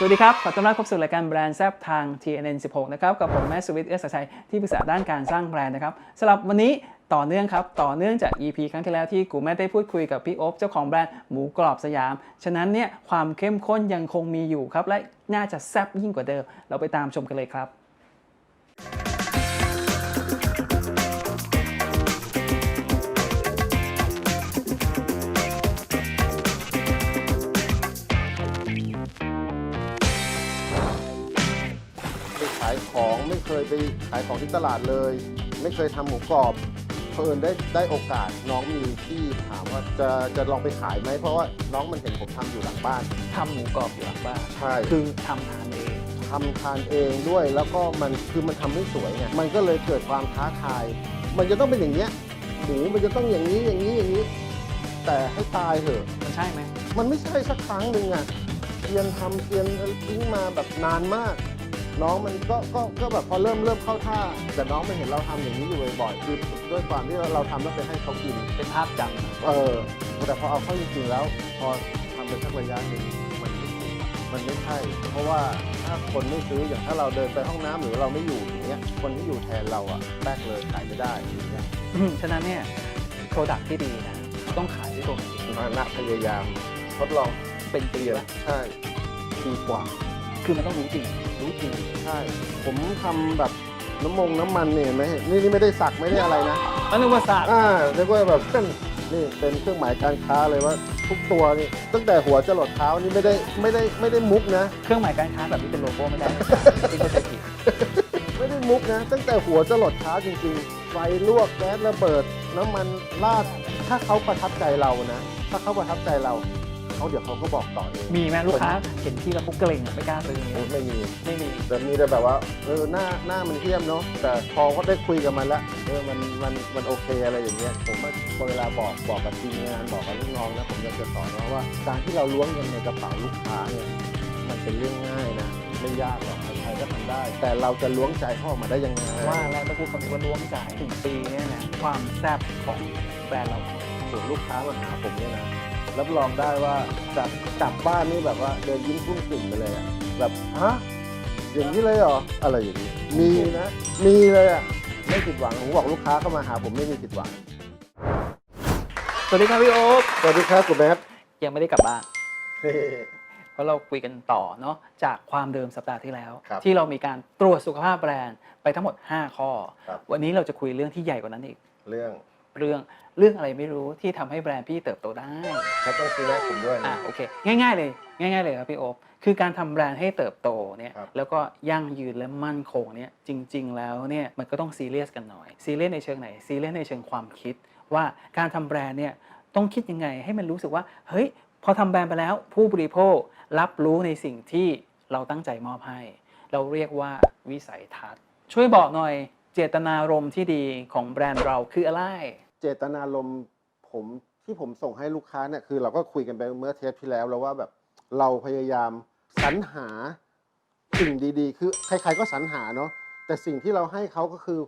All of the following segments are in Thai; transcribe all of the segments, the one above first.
สวัสดีครับ ขอต้อนรับเข้าสู่รายการแบรนด์แซบทาง TNN 16 นะครับ กับผมแม่สุวิทย์เอสชัยที่ปรึกษาด้านการสร้างแบรนด์นะครับสำหรับวันนี้ต่อเนื่องครับ ต่อเนื่องจาก EP ครั้งที่แล้วที่กูแม่ได้พูดคุยกับพี่โอ๊บเจ้าของแบรนด์หมูกรอบสยาม ฉะนั้นเนี่ยความเข้มข้นยังคงมีอยู่ครับ และน่าจะแซบยิ่งกว่าเดิม เราไปตามชมกันเลยครับ ขายของไม่เคยไปขายของที่ตลาดเลย ไม่เคยทำหมูกรอบเพิ่นได้ได้โอกาสน้องมีที่ถามว่าจะจะลองไปขายไหมเพราะว่าน้องมันเห็นผมทำอยู่หลังบ้านทำหมูกรอบอยู่หลังบ้านใช่คือทำทานเองทำทานเองด้วยแล้วก็มันคือมันทำไม่สวยไงมันก็เลยเกิดความท้าทาย มันจะต้องเป็นอย่างเนี้ยหมูมันจะต้องอย่างนี้อย่างนี้อย่างนี้ แต่ให้ตายเถอะมันใช่ไหมมันไม่ใช่สักครั้งหนึ่งอะเรียนทำเรียนทิ้งมาแบบนานมาก น้องมันก็ก็ก็แบบพอเริ่มเริ่มเข้าท่า แต่น้องมันเห็นเราทำอย่างนี้อยู่บ่อยๆคือด้วยความที่เราทำแล้วไปให้เขากินเป็นภาพจำเออ แต่พอเอาเข้าจริงๆแล้ว พอทำไปสักระยะหนึ่งมันไม่ถูกมันไม่ใช่ เพราะว่าถ้าคนไม่ซื้ออย่างถ้าเราเดินไปห้องน้ำหรือเราไม่อยู่อย่างเงี้ยคนที่อยู่แทนเราอะแบกเลยขายไม่ได้อย่างเงี้ยอืมฉะนั้นเนี่ยโปรดักที่ดีนะต้องขายด้วยตัวมันเองมานะพยายามทดลองเป็นปีเปลี่ยนแล้วใช่ดีกว่า คือมันต้องรู้จริง รู้จริงใช่ ผมทำแบบน้ำมงน้ำมันเนี่ยเห็นไหมนี่นี่ไม่ได้สักไม่ได้อะไรนะอนุวาศาสตร์อ่าเรียกว่าแบบนี่เป็นเครื่องหมายการค้าเลยว่า ทุกตัวนี่ตั้งแต่หัวจรดเท้านี่ไม่ได้ไม่ได้ไม่ได้มุกนะ เครื่องหมายการค้าแบบนี้เป็นโลโก้ไม่ได้นะที่เข้าใจผิดไม่ได้มุกนะ ตั้งแต่หัวจรดเท้าจริงๆ ไฟลวกแก๊สระเบิด น้ำมันราดถ้าเขาประทับใจเรานะ ถ้าเขาประทับใจเรา เขาเดี๋ยวเขาก็บอกต่อเองมีไหมลูกค้าเห็นที่แล้วเขาเกรงอะไม่กล้าซื้อโอ้ไม่มีไม่มี แต่มีแต่แบบว่าเออหน้าหน้ามันเทียมเนาะแต่พอก็ได้คุยกับมันละเออมันมันมันโอเคอะไรอย่างเงี้ยผมก็เวลาบอกบอกกับทีมงานบอกกับลูกน้องนะผมอยากจะสอนว่าว่าการที่เราล้วงเงินในกระเป๋าลูกค้าเนี่ยมันเป็นเรื่องง่ายนะไม่ยากหรอกใครๆก็ทำได้ แต่เราจะล้วงใจเขาออกมาได้ยังไงว่าแล้วต้องพูดคำนี้ว่าล้วงจ่ายถึงปีเนี่ยนะความแซ่บของแบรนด์เราส่วนลูกค้ามาหาผมเนี่ยนะ รับรองได้ว่าจากกลับบ้านนี่แบบว่าเดินยิ้มพุ่งกลิ่นไปเลยอะแบบฮะอย่างนี้เลยเหรออะไรอย่างนี้มีนะ มีเลยอะไม่ผิดหวังผมบอกลูกค้าเข้ามาหาผมไม่มีผิดหวังสวัสดีครับพี่โอ๊คสวัสดีครับคุณแมทยังไม่ได้กลับบ้านเพราะเราคุยกันต่อเนาะจากความเดิมสัปดาห์ที่แล้ว ครับที่เรามีการตรวจสุขภาพแบรนด์ไปทั้งหมด 5 ข้อ ครับ วันนี้เราจะคุยเรื่องที่ใหญ่กว่านั้นอีก เรื่อง เรื่องเรื่องอะไรไม่รู้ที่ทำให้แบรนด์พี่เติบโตได้เขาต้องซื้อแรกผมด้วยอะนะโอเค ง่าย ๆ เลย ง่าย ๆ เลยครับพี่โอ๊คคือการทำแบรนด์ให้เติบโตเนี่ยครับแล้วก็ยั่งยืนและมั่นคงเนี่ยจริง ๆ แล้วเนี่ยมันก็ต้องซีเรียสกันหน่อยซีเรียสในเชิงไหนซีเรียสในเชิงความคิด ว่าการทำแบรนด์เนี่ยต้องคิดยังไงให้มันรู้สึกว่าเฮ้ยพอทำแบรนด์ไปแล้ว ผู้บริโภครับรู้ในสิ่งที่เราตั้งใจมอบให้ เราเรียกว่าวิสัยทัศน์ ช่วยบอกหน่อยเจตนารมณ์ที่ดีของแบรนด์เราคืออะไร เจตนารมณ์ผมที่ผมส่งให้ลูกค้าเนี่ยคือเราก็คุยกันไปเมื่อเทปที่แล้วแล้วว่าแบบเราพยายามสรรหาสิ่งดีๆ คือใครๆก็สรรหาเนาะแต่สิ่งที่เราให้เขาก็คือ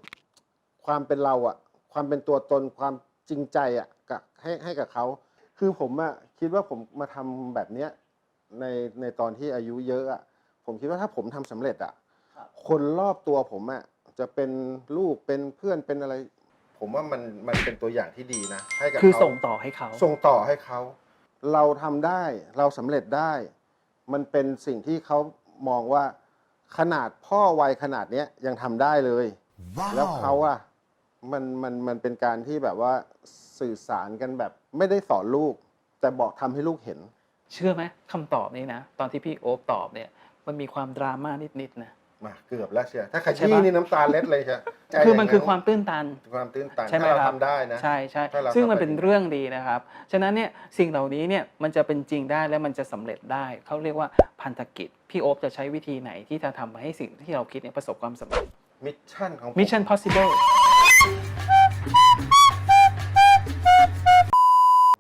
ความเป็นเราอะความเป็นตัวตนความจริงใจอะกับให้ให้กับเขาคือผมอะคิดว่าผมมาทำแบบเนี้ยในในตอนที่อายุเยอะอะผมคิดว่าถ้าผมทำสำเร็จอะครับคนรอบตัวผมอะจะเป็นลูกเป็นเพื่อนเป็นอะไร ผมว่ามันมันเป็นตัวอย่างที่ดีนะให้กับคือเขาส่งต่อให้เขา ส่งต่อให้เขา เราทำได้เราสำเร็จได้ มันเป็นสิ่งที่เขามองว่า ขนาดพ่อวัยขนาดเนี้ยยังทำได้เลย แล้วเขาอะมันมันมันเป็นการที่แบบว่าสื่อสารกันแบบไม่ได้สอนลูก แต่บอกทำให้ลูกเห็น เชื่อไหมคำตอบนี้นะ ตอนที่พี่โอ๊บตอบเนี่ย มันมีความดราม่านิดๆนะ มาเกือบแล้วเชียวถ้าขใช่ยี้ปะนี่น้ำตาเล็ดเลยเชียวใจคือมันย่งคือความตื้นตันความตื้นตันใช่ไหมถ้าเราครับทำได้นะใช่ใช่ถ้าเราซึ่งมันทำไปเป็นเรื่องดีนะครับ ฉะนั้นเนี่ยสิ่งเหล่านี้เนี่ยมันจะเป็นจริงได้และมันจะสำเร็จได้เขาเรียกว่าพันธกิจ พี่โอ๊บจะใช้วิธีไหนที่จะทำให้สิ่งที่เราคิดเนี่ยประสบความสำเร็จมิชชั่นของผม Mission Possible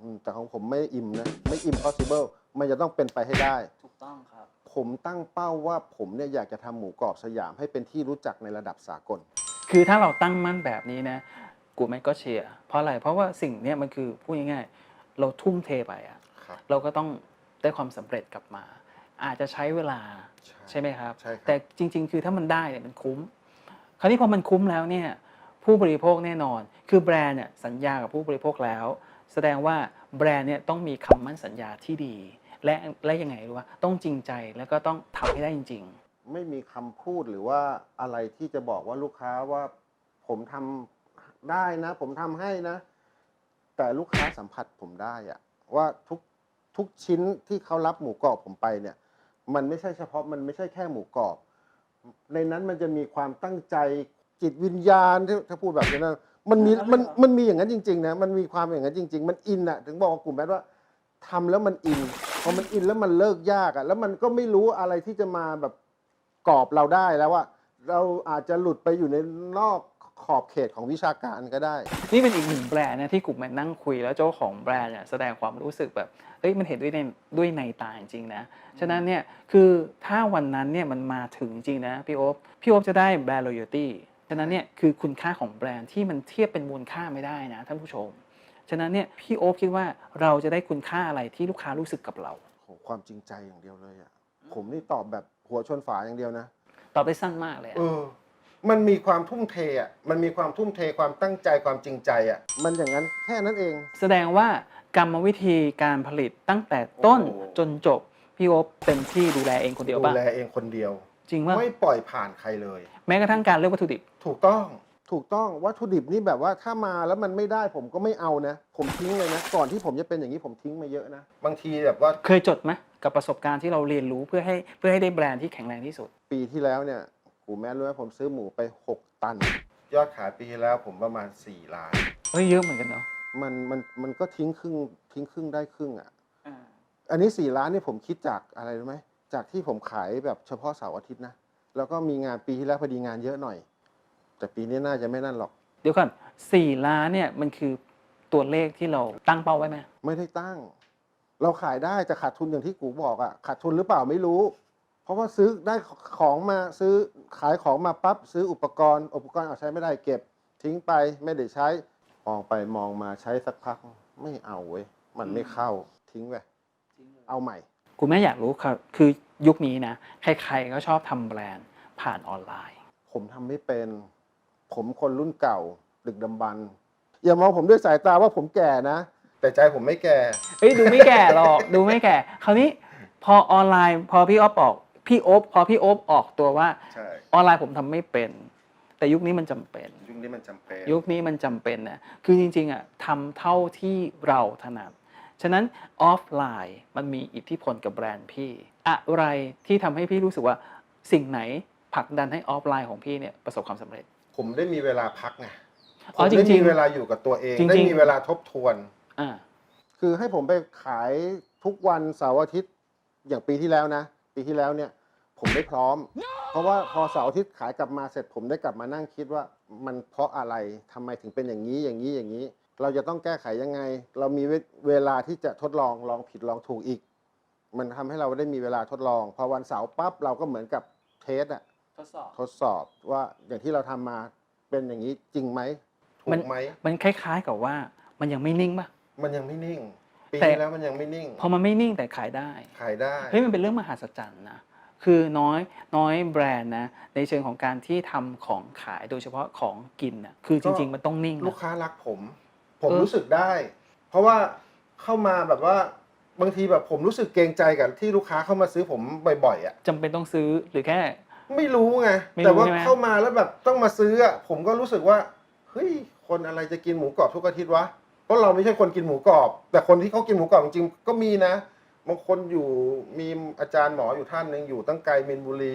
อืมแต่ของผมไม่อิ่มนะ ไม่ impossible มันจะต้องเป็นไปให้ได้ถูกต้องครับ ผมตั้งเป้าว่าผมเนี่ยอยากจะทำหมูกรอบสยามให้เป็นที่รู้จักในระดับสากล คือถ้าเราตั้งมั่นแบบนี้นะ กูไม่ก็เชียร์เพราะอะไร เพราะว่าสิ่งเนี้ยมันคือพูดง่ายๆเราทุ่มเทไปอะครับ เราก็ต้องได้ความสำเร็จกลับมา อาจจะใช้เวลาใช่ไหมครับ ใช่ครับ แต่จริง ๆ คือถ้ามันได้เนี่ยมันคุ้ม คราวนี้พอมันคุ้มแล้วเนี่ยผู้บริโภคแน่นอน คือแบรนด์เนี่ยสัญญากับผู้บริโภคแล้ว แสดงว่าแบรนด์เนี่ยต้องมีคำมั่นสัญญาที่ดี และและยังไงรู้ว่าต้องจริงใจแล้วก็ต้องทำให้ได้จริงไม่มีคำพูดหรือว่าอะไรที่จะบอกว่าลูกค้าว่าผมทำได้นะ ผมทำให้นะ แต่ลูกค้าสัมผัสผมได้อะว่าทุกทุกชิ้นที่เขารับหมูกรอบผมไปเนี่ย มันไม่ใช่เฉพาะมันไม่ใช่แค่หมูกรอบ ในนั้นมันจะมีความตั้งใจจิตวิญญาณที่ถ้าพูดแบบนี้นะมันมีอ๋อเหรอมันมันมีอย่างนั้นจริง ๆ นะ มันมีความอย่างนั้นจริง ๆ มันอินอะถึงบอกกับกลุ่มแบทว่าทำแล้วมันอิน พอมันอินแล้วมันเลิกยากอะแล้วมันก็ไม่รู้อะไรที่จะมาแบบกรอบเราได้แล้วว่าเราอาจจะหลุดไปอยู่ในนอกขอบเขตของวิชาการก็ได้ นี่เป็นอีกหนึ่งแบรนด์นะที่กลุ่มแมนนั่งคุยแล้วเจ้าของแบรนด์เนี่ยแสดงความรู้สึกแบบเอ้ยมันเห็นด้วยในด้วยในตาจริงนะ ฉะนั้นเนี่ยคือถ้าวันนั้นเนี่ยมันมาถึงจริงนะพี่โอ๊บพี่โอ๊บจะได้แบรนด์ loyalty ฉะนั้นเนี่ยคือคุณค่าของแบรนด์ที่มันเทียบเป็นมูลค่าไม่ได้นะท่านผู้ชม ฉะนั้นเนี่ยพี่โอ๊บคิดว่าเราจะได้คุณค่าอะไรที่ลูกค้ารู้สึกกับเราโหความจริงใจอย่างเดียวเลยอะผมนี่ตอบแบบหัวชนฝาอย่างเดียวนะ ตอบได้สั้นมากเลยอะเออ มันมีความทุ่มเทอะมันมีความทุ่มเทความตั้งใจความจริงใจอะมันอย่างนั้นแค่นั้นเอง แสดงว่ากรรมวิธีการผลิตตั้งแต่ต้นโอ้โห จนจบ พี่โอ๊บเต็มที่ดูแลเองคนเดียวดูป่ะแลเองคนเดียว จริงว่าไม่ปล่อยผ่านใครเลย แม้กระทั่งการเลือกวัตถุดิบ ถูกต้อง ถูกต้องวัตถุดิบนี่แบบว่าถ้ามาแล้วมันไม่ได้ผมก็ไม่เอานะ ผมทิ้งเลยนะ ก่อนที่ผมจะเป็นอย่างนี้ผมทิ้งมาเยอะนะ บางทีแบบว่าเคยจดไหมกับประสบการณ์ที่เราเรียนรู้เพื่อให้เพื่อให้ได้แบรนด์ที่แข็งแรงที่สุด ปีที่แล้วเนี่ยกูแม่รู้ไหมผมซื้อหมูไป 6 ตัน ยอดขายปีที่แล้วผมประมาณ 4 ล้าน เฮ้ยเยอะเหมือนกันเนาะมันมันมันก็ทิ้งครึ่งทิ้งครึ่งได้ครึ่งอะอันนี้ 4 ล้านนี่ผมคิดจากอะไรรู้ไหมจากที่ผมขายแบบเฉพาะเสาร์อาทิตย์นะแล้วก็มีงานปีที่แล้วพอดีงานเยอะหน่อย แต่ปีนี้น่าจะไม่นั่นหรอก เดี๋ยวก่อนสี่ล้านเนี่ยมันคือตัวเลขที่เราตั้งเป้าไว้ไหมไม่ได้ตั้ง เราขายได้แต่ขาดทุนอย่างที่กูบอกอะขาดทุนหรือเปล่าไม่รู้ เพราะว่าซื้อได้ของมาซื้อขายของมาปั๊บซื้ออุปกรณ์ อุปกรณ์เอาใช้ไม่ได้เก็บ ทิ้งไปไม่ได้ใช้มองไปมองมาใช้สักพัก ไม่เอาเว้ยมันไม่เข้าทิ้งไปเอาใหม่ คุณแม่อยากรู้ครับคือยุคนี้นะใครๆก็ชอบทำแบรนด์ผ่านออนไลน์ ผมทำไม่เป็น ผมคนรุ่นเก่าดึกดำบรรพ์อย่ามองผมด้วยสายตาว่าผมแก่นะ แต่ใจผมไม่แก่เฮ้ยดูไม่แก่หรอก ดูไม่แก่คราวนี้พอออนไลน์ พอพี่อ๊อฟออกพี่โอ๊บพอพี่โอ๊บออกตัวว่าใช่ออนไลน์ผมทำไม่เป็น แต่ยุคนี้มันจำเป็น ยุคนี้มันจำเป็นยุคนี้มันจำเป็นนะคือจริงๆอะทำเท่าที่เราถนัดฉะนั้นออฟไลน์มันมีอิทธิพลกับแบรนด์พี่ อะไรที่ทำให้พี่รู้สึกว่าสิ่งไหนผลักดันให้ออฟไลน์ของพี่เนี่ยประสบความสำเร็จ ผมได้มีเวลาพักไงผอ๋อมได้จริมีงๆเวลาอยู่กับตัวเอง จริงๆ ได้มีเวลาทบทวนอ่า คือให้ผมไปขายทุกวันเสาร์อาทิตย์อย่างปีที่แล้วนะ ปีที่แล้วเนี่ย ผมไม่พร้อม เพราะว่าพอเสาร์อาทิตย์ขายกลับมาเสร็จ ผมได้กลับมานั่งคิดว่ามันเพราะอะไรทำไมถึงเป็นอย่างนี้อย่างนี้อย่างนี้ เราจะต้องแก้ไขยังไง เรามีเวเวลาที่จะทดลองลองผิดลองถูกอีก มันทำให้เราได้มีเวลาทดลอง พอวันเสาร์ปั๊บเราก็เหมือนกับเทสอะ ทดสอบ ทดสอบว่าอย่างที่เราทำมาเป็นอย่างนี้จริงไหมถูมันกไหมมันคล้ายๆกับว่ามันยังไม่นิ่งป่ะ มันยังไม่นิ่ง ปีแต่ ที่แล้วมันยังไม่นิ่ง พอมันไม่นิ่งแต่ขายได้ ขายได้เฮ้ยมันเป็นเรื่องมหัศจรรย์นะ คือน้อยน้อยแบรนด์นะในเชิงของการที่ทำของขายโดยเฉพาะของกินน่ะคือจริง ๆ มันต้องนิ่งลูกนะค้ารักผม ผมเออ รู้สึกได้ เพราะว่าเข้ามาแบบว่าบางทีแบบผมรู้สึกเกรงใจกับที่ลูกค้าเข้ามาซื้อผมบ่อยๆอะจำเป็นต้องซื้อหรือแค่ ไม่รู้ไงไม่รู้แต่ว่าใช่ไหม เข้ามาแล้วแบบต้องมาซื้ออะผมก็รู้สึกว่าเฮ้ยคนอะไรจะกินหมูกรอบทุกอาทิตย์วะเพราะเราไม่ใช่คนกินหมูกรอบ แต่คนที่เขากินหมูกรอบจริงๆก็มีนะบางคนอยู่มีอาจารย์หมออยู่ท่านหนึ่งอยู่ตั้งไกลมินบุรี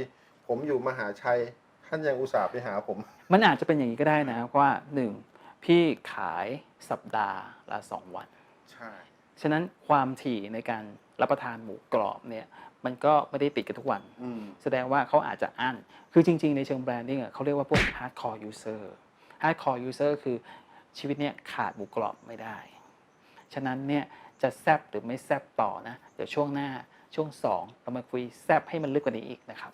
ผมอยู่มหาชัยท่านยังอุตส่าห์ไปหาผม มันอาจจะเป็นอย่างนี้ก็ได้นะว่าหนึ่งพี่ขายสัปดาห์ละสองวัน ใช่ ฉะนั้นความถี่ในการรับประทานหมูกรอบเนี่ย มันก็ไม่ได้ติดกันทุกวันอืมแสดงว่าเขาอาจจะอั้น คือจริง ๆ ในเชิงแบรนดิ้งอะเขาเรียกว่าพวก hardcore user hardcore user คือชีวิตเนี้ยขาดหมูกรอบไม่ได้ ฉะนั้นเนี่ยจะแซบหรือไม่แซบต่อนะ เดี๋ยวช่วงหน้าช่วง 2 เรามาคุยแซบให้มันลึกกว่านี้อีกนะครับ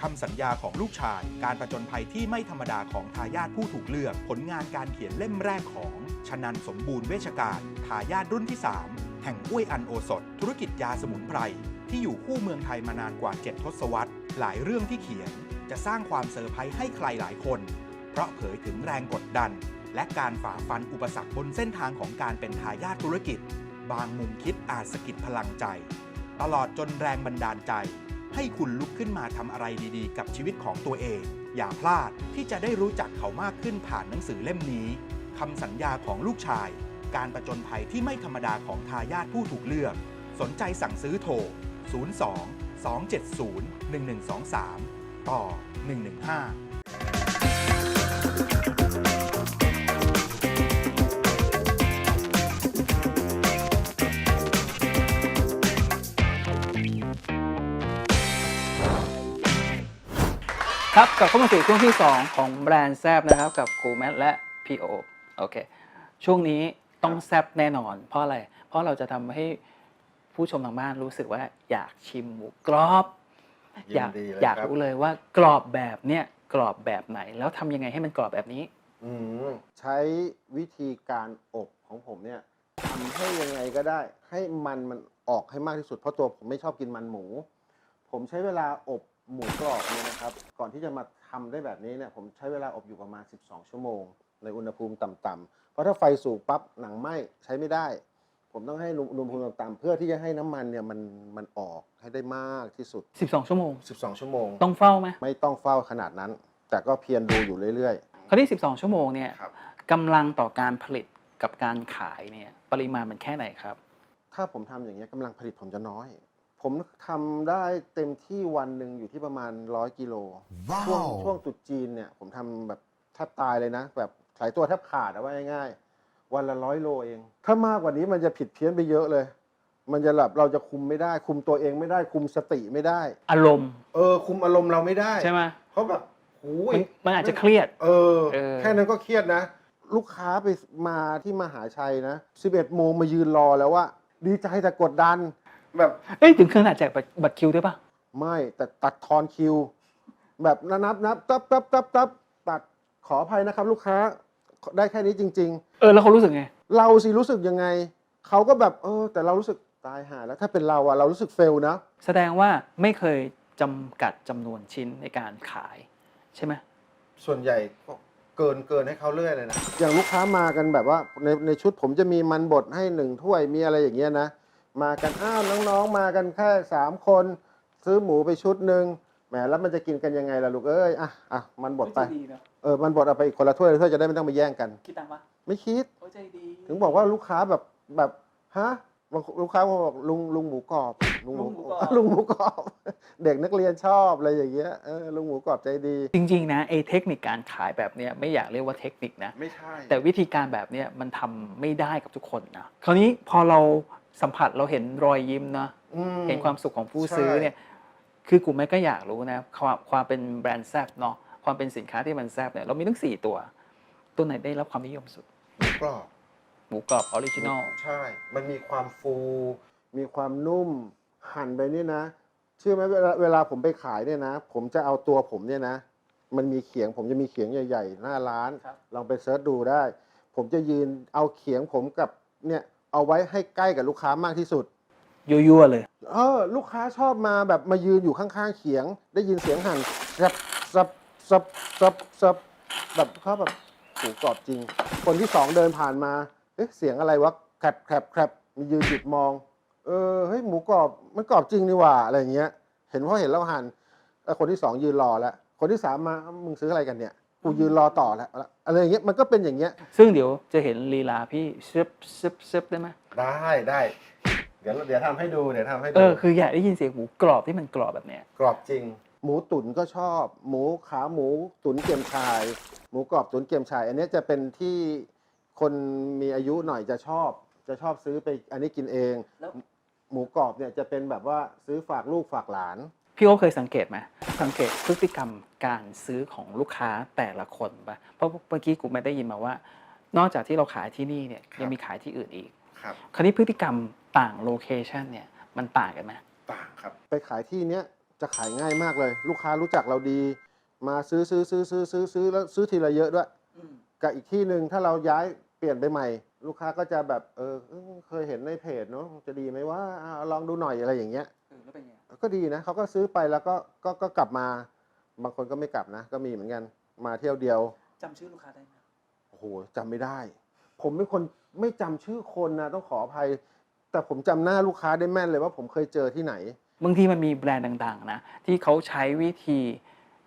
คำสัญญาของลูกชาย การประจนภัยที่ไม่ธรรมดาของทายาทผู้ถูกเลือก ผลงานการเขียนเล่มแรกของชนันสมบูรณ์เวชการ ทายาทรุ่นที่3แห่งห่งห้วยอันโอสถ ธุรกิจยาสมุนไพร ที่อยู่คู่เมืองไทยมานานกว่า 7 ทศวรรษ หลายเรื่องที่เขียนจะสร้างความเซอร์ไพรส์ให้ใครหลายคน เพราะเผยถึงแรงกดดัน และการฝ่าฟันอุปสรรคบนเส้นทางของการเป็นทายาทธุรกิจ บางมุมคิดอาจสะกิดพลังใจ ตลอดจนแรงบันดาลใจ ให้คุณลุกขึ้นมาทำอะไรดีๆ กับชีวิตของตัวเอง อย่าพลาดที่จะได้รู้จักเขามากขึ้นผ่านหนังสือเล่มนี้คำสัญญาของลูกชาย การประจนภัยที่ไม่ธรรมดาของทายาทผู้ถูกเลือก สนใจสั่งซื้อโทร 02 270 1123 ต่อ 115ครับกลับเข้ามาสู่ช่วงที่ 2 ของแบรนด์แซบนะครับ กับครูแมทและพีโอโอเค ช่วงนี้ ต้องแซบแน่นอน เพราะอะไร เพราะเราจะทำให้ผู้ชมทางบ้านรู้สึกว่าอยากชิมหมูกรอบ ยิอยากนดีเลยอยากครับรู้เลยว่ากรอบแบบเนี้ยกรอบแบบไหน แล้วทำยังไงให้มันกรอบแบบนี้ อืมใช้วิธีการอบของผมเนี่ยทำให้ยังไงก็ได้ ให้มันมันออกให้มากที่สุด เพราะตัวผมไม่ชอบกินมันหมู ผมใช้เวลาอบหมูกรอบเนี่ยนะครับ ก่อนที่จะมาทำได้แบบนี้เนี่ยผมใช้เวลาอบอยู่ประมาณ 12 ชั่วโมง ในอุณหภูมิต่ำๆ เพราะถ้าไฟสูงปั๊บหนังไหม้ใช้ไม่ได้ ผมต้องให้อุณหภูมิต่ำๆเพื่อที่จะให้น้ำมันเนี่ยมันมันออกให้ได้มากที่สุด 12 ชั่วโมง 12 ชั่วโมง ต้องเฝ้าไหมไม่ต้องเฝ้าขนาดนั้น แต่ก็เพียรดูอยู่เรื่อยคราวที่12 ชั่วโมงเนี่ยๆครับ กำลังต่อการผลิตกับการขายเนี่ยปริมาณมันแค่ไหนครับถ้าผมทำอย่างเงี้ยกำลังผลิตผมจะน้อย ผมทำได้เต็มที่วันหนึ่งอยู่ที่ประมาณร้อยกิโล ช่วงช่วงตรุษจีนเนี่ยผมทำแบบแทบตายเลยนะ แบบ ขายตัวแทบขาดเอาไว้ง่ายๆวันละร้อยโลเอง ถ้ามากกว่านี้มันจะผิดเพี้ยนไปเยอะเลย มันจะแบบเราจะคุมไม่ได้ คุมตัวเองไม่ได้ คุมสติไม่ได้ อารมณ์ เออ คุมอารมณ์เราไม่ได้ใช่ไหมเพราะแบบหูยมันมันอาจจะเครียด เออ เออ แค่นั้นก็เครียดนะ ลูกค้าไปมาที่มหาชัยนะ11โมงมายืนรอแล้วว่า ดีใจแต่กดดัน แบบ เอ้ยถึงขนาดแจกบัตรคิวด้วยปะไม่แต่ตัดทอนคิว แบบนับนับนับตับตับตับตับตัดขออภัยนะครับ ลูกค้า ได้แค่นี้จริงเออแล้วเขารู้สึกไงๆเราสิรู้สึกยังไง เขาก็แบบเออ แต่เรารู้สึกตายห่าแล้วถ้าเป็นเราอะเรารู้สึกเฟลนะ แสดงว่าไม่เคยจำกัดจำนวนชิ้นในการขาย ใช่ไหมส่วนใหญ่ก็เกินเกินให้เขาเรื่อยเลยนะ อย่างลูกค้ามากันแบบว่าในในชุดผมจะมีมันบดให้หนึ่งถ้วยมีอะไรอย่างเงี้ยนะ มากันอ้าวน้องๆ มากันแค่สามคน ซื้อหมูไปชุดหนึ่งแหมแล้วมันจะกินกันยังไงล่ะลูกเอ้ยอะอะมันบดไป ดีนะ เออมันบดเอาไปอีกคนละถ้วยเพื่อจะได้ไม่ต้องมาแย่งกัน คิดตังค์ปะไม่คิด โอ้ใจดีถึงบอกว่าลูกค้าแบบแบบฮะบางลูกค้าบอกลุงลุงหมูกรอบลุงหมูลุงหมูกรอบ เด็กนักเรียนชอบอะไรอย่างเงี้ยเออลุงหมูกรอบใจดี จริง ๆ นะไอ้เทคนิคการขายแบบเนี้ยไม่อยากเรียกว่าเทคนิคนะ ไม่ใช่ แต่วิธีการแบบเนี้ยมันทำไม่ได้กับทุกคนนะคราวนี้พอเราสัมผัสเราเห็นรอยยิ้มนะ อืม เห็นความสุขของผู้ใช่ซื้อเนี่ย คือกลุ่มแม่ก็อยากรู้นะ ความความเป็นแบรนด์แซบเนาะ ความเป็นสินค้าที่มันแซบเนี่ยเรามีทั้ง 4 ตัว ตัวไหนได้รับความนิยมสุดหมูกรอบหมูกรอบออริจินอลใช่ มันมีความฟู มีความนุ่ม หั่นไปนี่นะ เชื่อไหมเวลาเวลาผมไปขายเนี่ยนะ ผมจะเอาตัวผมเนี่ยนะ มันมีเขียงผมจะมีเขียงใหญ่ๆ หน้าร้านครับลองไปเซิร์ชดูได้ ผมจะยืนเอาเขียงผมกับเนี่ยเอาไว้ให้ใกล้กับลูกค้ามากที่สุดยั่วๆเลย เออ ลูกค้าชอบมาแบบมายืนอยู่ข้างๆเขียง ได้ยินเสียงหั่นซับซับ ซับซับซับแบบเขาแบบหูกรอบจริง คนที่สองเดินผ่านมา เอ๊ะเสียงอะไรวะแครบแครบแครบมียืนหยุดมอง เออเฮ้ยหมูกรอบมันกรอบจริงนี่หว่าอะไรอย่างเงี้ย เห็นเพราะเห็นแล้วหั่นแล้วคนที่สองยืนรอแล้วคนที่สามมามึงซื้ออะไรกันเนี่ยกูยืนรอต่อแล้วอะไรอย่างเงี้ยมันก็เป็นอย่างเงี้ย ซึ่งเดี๋ยวจะเห็นลีลาพี่ซึบซึบซึบได้ไหมได้ได้เดี๋ยวเดี๋ยวทำให้ดูเดี๋ยวทำให้เอดูอคืออยากได้ยินเสียงหมูกรอบที่มันกรอบแบบเนี้ยกรอบจริง หมูตุ๋นก็ชอบ หมูขาหมูตุ๋นเกี๊ยมชาย หมูกรอบตุ๋นเกี๊ยมชาย อันเนี้ยจะเป็นที่คนมีอายุหน่อยจะชอบ จะชอบซื้อไปอันนี้กินเอง แล้วหมูกรอบเนี่ยจะเป็นแบบว่าซื้อฝากลูกฝากหลาน พี่โอเคยสังเกตไหมสังเกตพฤติกรรมการซื้อของลูกค้าแต่ละคนปะเพราะเมื่อกี้กูไม่ได้ยินมาว่า นอกจากที่เราขายที่นี่เนี่ยครับ ยังมีขายที่อื่นอีก ครับ คราวนี้พฤติกรรมต่างโลเคชันเนี่ยมันต่างกันไหม ต่างครับ ไปขายที่เนี้ย จะขายง่ายมากเลย ลูกค้ารู้จักเราดี มาซื้อซื้อซื้อซื้อซื้อซื้อแล้วซื้อทีละเยอะด้วยกับอีกที่หนึ่งถ้าเราย้ายเปลี่ยนไปใหม่ ลูกค้าก็จะแบบเออเออเคยเห็นในเพจเนาะจะดีไหมว่าเอาลองดูหน่อยอะไรอย่างเงี้ยเออแล้วเป็นไงก็ดีนะเขาก็ซื้อไปแล้วก็ก็ก็กลับมา บางคนก็ไม่กลับนะ ก็มีเหมือนกันมาเที่ยวเดียวจำชื่อลูกค้าได้ไหมโอ้โหจำไม่ได้ ผมเป็นคนไม่จำชื่อคนนะต้องขออภัย แต่ผมจำหน้าลูกค้าได้แม่นเลยว่าผมเคยเจอที่ไหน บางทีมันมีแบรนด์ต่างๆนะที่เขาใช้วิธี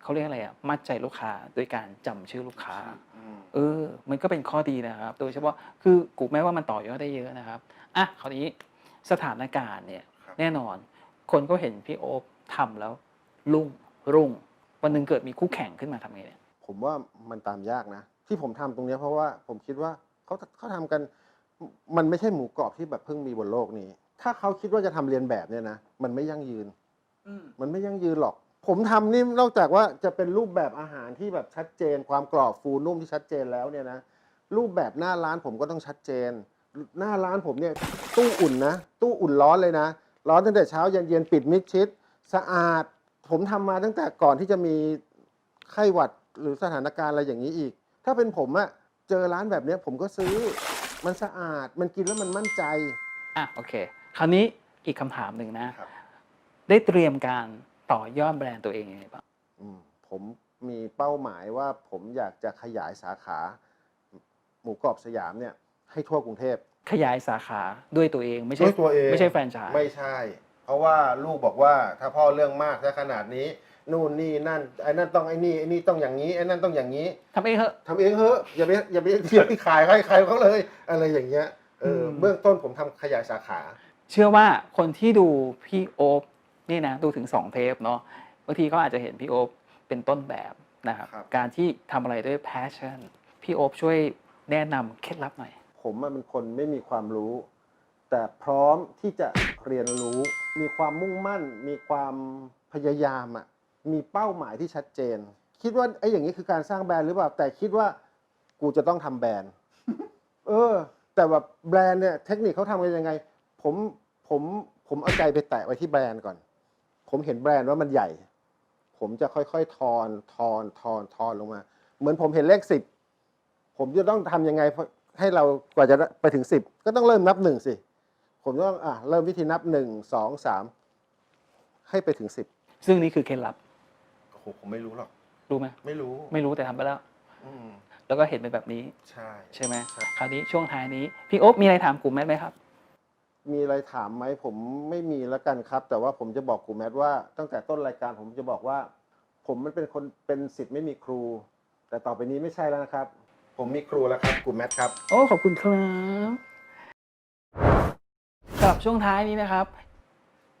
เขาเรียกอะไรอะมัดใจลูกค้าโดยการจำชื่อลูกค้าเออ มันก็เป็นข้อดีนะครับ โดยเฉพาะคือกูแม้ว่ามันต่อยอดได้เยอะนะครับอะคราวนี้สถานการณ์เนี่ยครับแน่นอน คนก็เห็นพี่โอ๊บทำแล้ว รุ่งรุ่งวันหนึ่งเกิดมีคู่แข่งขึ้นมาทำไงเนี่ย ผมว่ามันตามยากนะ ที่ผมทำตรงเนี้ยเพราะว่าผมคิดว่าเขาเขาทำกัน มันไม่ใช่หมูกรอบที่แบบเพิ่งมีบนโลกนี้ ถ้าเขาคิดว่าจะทำเรียนแบบเนี่ยนะมันไม่ยั่งยืนมันไม่ยั่งยืนหรอก ผมทำนี่นอกจากว่าจะเป็นรูปแบบอาหารที่แบบชัดเจน ความกรอบฟูนุ่มที่ชัดเจนแล้วเนี่ยนะรูปแบบหน้าร้านผมก็ต้องชัดเจน หน้าร้านผมเนี่ยตู้อุ่นนะ ตู้อุ่นร้อนเลยนะ ร้อนตั้งแต่เช้ายันเย็นปิดมิดชิด สะอาด ผมทำมาตั้งแต่ก่อนที่จะมีไข้หวัดหรือสถานการณ์อะไรอย่างนี้อีก ถ้าเป็นผมอะเจอร้านแบบเนี้ยผมก็ซื้อมันสะอาดมันกินแล้วมันมั่นใจ อะโอเค คราวนี้อีกคำถามหนึ่งนะ ครับ ได้เตรียมการต่อยอดแบรนด์ตัวเองยังไงบ้าง อืมผมมีเป้าหมายว่าผมอยากจะขยายสาขา หมูกรอบสยามเนี่ยให้ทั่วกรุงเทพขยายสาขาด้วยตัวเองไม่ใช่ด้วยตัวเอง ไม่ใช่แฟรนไชส์ไม่ใช่ เพราะว่าลูกบอกว่าถ้าพ่อเรื่องมากถ้าขนาดนี้ นู่นนี่นั่นไอ้นั่นต้องไอ้นี่ไอ้นี่ต้องอย่างนี้ไอ้นั่นต้องอย่างนี้ทำเองเถอะ ทำเองเถอะอย่าไปอย่าไปอย่าไปขายให้ใครเขาเลย อะไรอย่างเงี้ยเอออม เบื้องต้นผมทำขยายสาขา เชื่อว่าคนที่ดูพี่โอ๊บนี่นะดูถึง2เทปเนาะบางทีเขาอาจจะเห็นพี่โอ๊บเป็นต้นแบบนะครับครับ การที่ทำอะไรด้วย passion พี่โอ๊บช่วยแนะนำเคล็ดลับหน่อย ผมอะเป็นคนไม่มีความรู้ แต่พร้อมที่จะเรียนรู้ มีความมุ่งมั่น มีความพยายามอะมีเป้าหมายที่ชัดเจน คิดว่าไอ้อย่างนี้คือการสร้างแบรนด์หรือเปล่า แต่คิดว่ากูจะต้องทำแบรนด์ เออ แต่แบบแบรนด์เนี่ยเทคนิคเขาทำกันยังไง ผมผมผมเอาใจไปแตะไว้ที่แบรนด์ก่อน ผมเห็นแบรนด์ว่ามันใหญ่ ผมจะค่อยๆทอนทอนทอนทอนลงมา เหมือนผมเห็นเลขสิบผมจะต้องทำยังไงเพราะให้เรากว่าจะไปถึงสิบก็ต้องเริ่มนับหนึ่งสิผมต้องอะเริ่มวิธีนับหนึ่งสองสามให้ไปถึงสิบซึ่งนี่คือเคล็ดลับโอ้โหผมไม่รู้หรอกรู้ไหมไม่รู้ไม่รู้แต่ทำไปแล้วอืมแล้วก็เห็นเป็นแบบนี้ ใช่ ใช่ไหมครับคราวนี้ช่วงท้ายนี้ พี่โอ๊บมีอะไรถามกลุ่มแมทไหมครับ มีอะไรถามไหมผมไม่มีแล้วกันครับ แต่ว่าผมจะบอกครูแมทว่า ตั้งแต่ต้นรายการผมจะบอกว่า ผมมันเป็นคนเป็นสิทธิ์ไม่มีครู แต่ต่อไปนี้ไม่ใช่แล้วนะครับ ผมมีครูแล้วครับครูแมทครับ โอ้ขอบคุณครับสำหรับช่วงท้ายนี้นะครับ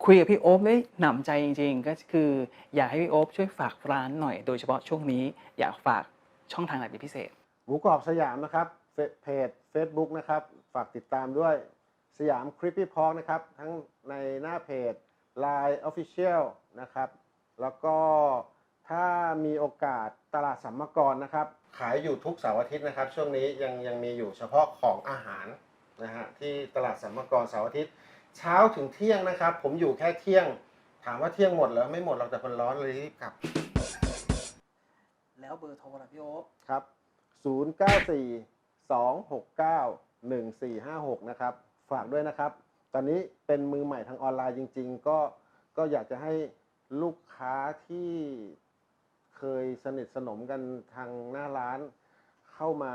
คุยกับพี่โอ๊บได้หนำใจจริง ๆ ก็คืออยากให้พี่โอ๊บช่วยฝากร้านหน่อย โดยเฉพาะช่วงนี้ อยากฝากช่องทางไหนเป็นพิเศษ หมูกรอบสยามนะครับเฟเพจ Facebook นะครับ ฝากติดตามด้วย สยามคริปปี้พอกนะครับ ทั้งในหน้าเพจ Line Official นะครับ แล้วก็ถ้ามีโอกาสตลาดสัมมกรนะครับ ขายอยู่ทุกเสาร์อาทิตย์นะครับ ช่วงนี้ยังยังมีอยู่เฉพาะของอาหารนะฮะที่ตลาดสัมมกรเสาร์อาทิตย์ เช้าถึงเที่ยงนะครับ ผมอยู่แค่เที่ยง ถามว่าเที่ยงหมดเหรอไม่หมดเราแต่คนร้อนเลยรีบกลับ แล้วเบอร์โทรล่ะพี่โอ๊บครับ 094 269 1456 นะครับ ฝากด้วยนะครับ ตอนนี้เป็นมือใหม่ทางออนไลน์จริง ๆ ก็ก็อยากจะให้ลูกค้าที่เคยสนิทสนมกันทางหน้าร้าน เข้ามา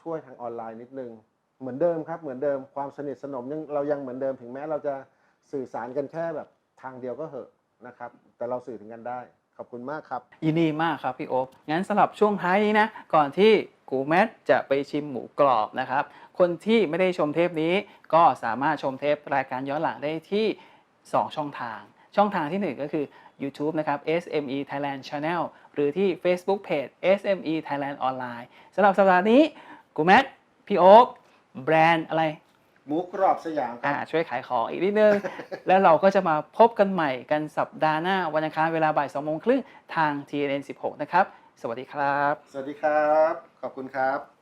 ช่วยทางออนไลน์นิดนึง เหมือนเดิมครับ เหมือนเดิมความสนิทสนมยังเรายังเหมือนเดิมถึงแม้เราจะสื่อสารกันแค่แบบทางเดียวก็เหอะนะครับ แต่เราสื่อถึงกันได้ ขอบคุณมากครับยินดีมากครับพี่โอ๊บงั้นสำหรับช่วงท้ายนี้นะ ก่อนที่กูแมทจะไปชิมหมูกรอบนะครับ คนที่ไม่ได้ชมเทปนี้ ก็สามารถชมเทปรายการย้อนหลังได้ที่ 2 ช่องทาง ช่องทางที่ 1 ก็คือ YouTube นะครับ SME Thailand Channel หรือที่ Facebook Page SME Thailand Online สำหรับสัปดาห์นี้กูแมทพี่โอ๊บแบรนด์อะไร หมูกรอบสยามคอ่ารับช่วยขายของอีกนิดนึง แล้วเราก็จะมาพบกันใหม่กันสัปดาห์หน้าวันอังคารเวลาบ่าย2โมงครึ่งทาง TNN 16 นะครับ สวัสดีครับ สวัสดีครับ ขอบคุณครับ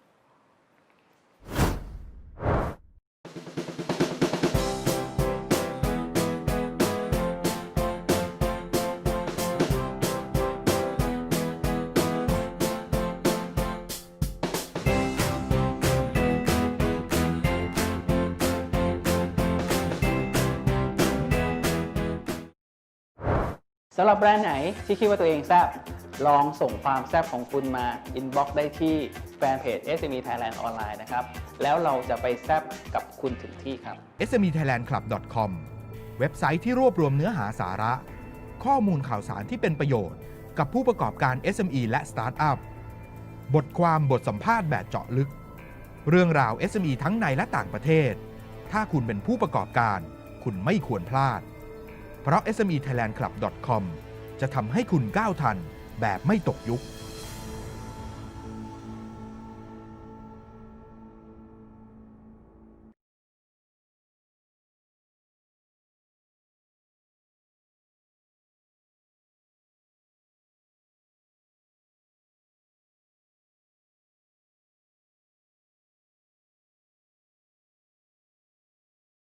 สำหรับแบรนด์ไหนที่คิดว่าตัวเองแซบลองส่งความแซบของคุณมา inbox ได้ที่แฟนเพจ SME Thailand ออนไลน์นะครับ แล้วเราจะไปแซบกับคุณถึงที่ครับ smethailandclub.com เว็บไซต์ที่รวบรวมเนื้อหาสาระ ข้อมูลข่าวสารที่เป็นประโยชน์ กับผู้ประกอบการ SME และสตาร์ทอัพบทความบทสัมภาษณ์แบบเจาะลึก เรื่องราว SME ทั้งในและต่างประเทศ ถ้าคุณเป็นผู้ประกอบการ คุณไม่ควรพลาด เพราะ smethailandclub.com จะทำให้คุณก้าวทันแบบไม่ตกยุค